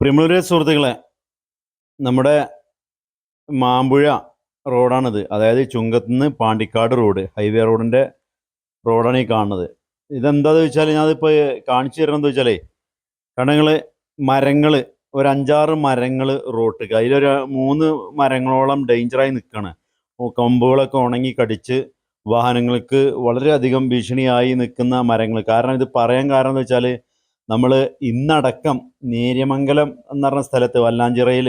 പ്രിമുലരെ സുഹൃത്തുക്കളെ നമ്മുടെ മാമ്പുഴ റോഡാണിത്. അതായത് ചുങ്കത്തുനിന്ന് പാണ്ടിക്കാട് റോഡ് ഹൈവേ റോഡിന്റെ റോഡാണ് ഈ കാണുന്നത്. ഇതെന്താന്ന് വെച്ചാൽ ഞാനിപ്പോൾ കാണിച്ചു തരണമെന്ന് വെച്ചാലേ കാരണം നിങ്ങൾ മരങ്ങൾ ഒരു അഞ്ചാറ് മരങ്ങൾ റോട്ടിക്ക് അതിലൊരു മൂന്ന് മരങ്ങളോളം ഡേഞ്ചറായി നിൽക്കുകയാണ് കൊമ്പുകളൊക്കെ ഉണങ്ങി കടിച്ച് വാഹനങ്ങൾക്ക് വളരെയധികം ഭീഷണിയായി നിൽക്കുന്ന മരങ്ങൾ കാരണം ഇത് പറയാൻ കാരണം എന്ന് വെച്ചാൽ നമ്മൾ ഇന്നടക്കം നേര്യമംഗലം എന്ന് പറഞ്ഞ സ്ഥലത്ത് വല്ലാഞ്ചിറയിൽ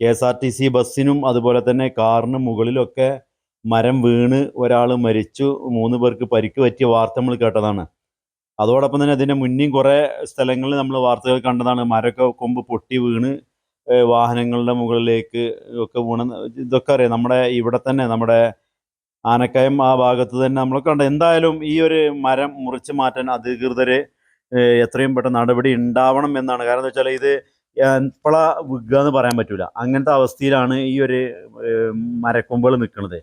K S R T C ബസ്സിനും അതുപോലെ തന്നെ കാറിനും മുകളിലൊക്കെ മരം വീണ് ഒരാൾ മരിച്ചു. മൂന്ന് പേർക്ക് പരിക്ക് പറ്റിയ വാർത്ത നമ്മൾ കേട്ടതാണ്. അതോടൊപ്പം തന്നെ അതിന്റെ മുന്നേ കുറേ സ്ഥലങ്ങളിൽ നമ്മൾ വാർത്തകൾ കണ്ടതാണ്. മരമൊക്കെ കൊമ്പ് പൊട്ടി വീണ് വാഹനങ്ങളുടെ മുകളിലേക്ക് ഒക്കെ വീണ. ഇതൊക്കെ അറിയാം. നമ്മുടെ ഇവിടെ തന്നെ നമ്മുടെ ആനക്കയം ആ ഭാഗത്ത് തന്നെ നമ്മൾ കണ്ട. എന്തായാലും ഈ ഒരു മരം മുറിച്ച് മാറ്റാൻ അധികൃതരെ എത്രയും പെട്ടെന്ന് നടപടി ഉണ്ടാവണം എന്നാണ്. കാരണം എന്താ വെച്ചാൽ ഇത് എപ്പോഴാ വിൽക്കുക എന്ന് പറയാൻ പറ്റൂല. അങ്ങനത്തെ അവസ്ഥയിലാണ് ഈ ഒരു മരക്കൊമ്പുകൾ നിൽക്കുന്നത്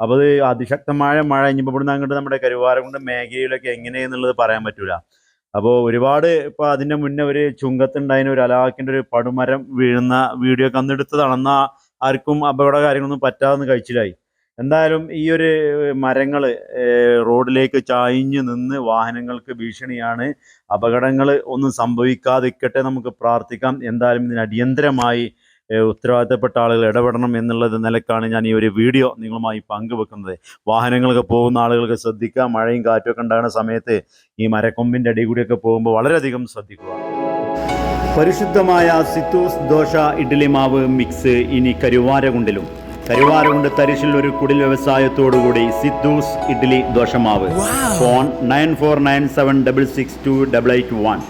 അപ്പോൾ അത് അതിശക്തമായ മഴ ഇനിയിപ്പോൾ ഇവിടുന്ന് അങ്ങോട്ട് നമ്മുടെ കരുവാരകുണ്ട് മേഖലയിലൊക്കെ എങ്ങനെയെന്നുള്ളത് പറയാൻ പറ്റൂല. അപ്പോൾ ഒരുപാട് ഇപ്പോൾ അതിന്റെ മുന്നേ ഒരു ചുങ്കത്തുണ്ടായതിന് ഒരു അലാക്കിന്റെ ഒരു പടുമരം വീഴുന്ന വീഡിയോ അന്ന് ആർക്കും അപകട കാര്യങ്ങളൊന്നും പറ്റാതെ കഴിച്ചിലായി. എന്തായാലും ഈ ഒരു മരങ്ങൾ റോഡിലേക്ക് ചായ്ഞ്ഞ് നിന്ന് വാഹനങ്ങൾക്ക് ഭീഷണിയാണ്. അപകടങ്ങൾ ഒന്നും സംഭവിക്കാതിരിക്കട്ടെ നമുക്ക് പ്രാർത്ഥിക്കാം. എന്തായാലും ഇതിന് അടിയന്തരമായി ഉത്തരവാദിത്തപ്പെട്ട ആളുകൾ ഇടപെടണം എന്നുള്ളത് നിലക്കാണ് ഞാൻ ഈ ഒരു വീഡിയോ നിങ്ങളുമായി പങ്കുവെക്കുന്നത്. വാഹനങ്ങളൊക്കെ പോകുന്ന ആളുകൾക്ക് ശ്രദ്ധിക്കുക. മഴയും കാറ്റുമൊക്കെ ഉണ്ടാകുന്ന സമയത്ത് ഈ മരക്കൊമ്പിന്റെ അടി കൂടിയൊക്കെ പോകുമ്പോൾ വളരെയധികം ശ്രദ്ധിക്കുക. പരിശുദ്ധമായ സിത്തൂസ് ദോശ ഇഡ്ഡലി മാവ് മിക്സ് ഇനി കരുവാരകുണ്ടിലും. കരുവാരകുണ്ട് തരിശിൽ ഒരു കുടിൽ വ്യവസായത്തോടുകൂടി. സിദ്ധൂസ് ഇഡ്ഡലി ദോശമാവ്. Phone nine four nine seven double six two double eight one.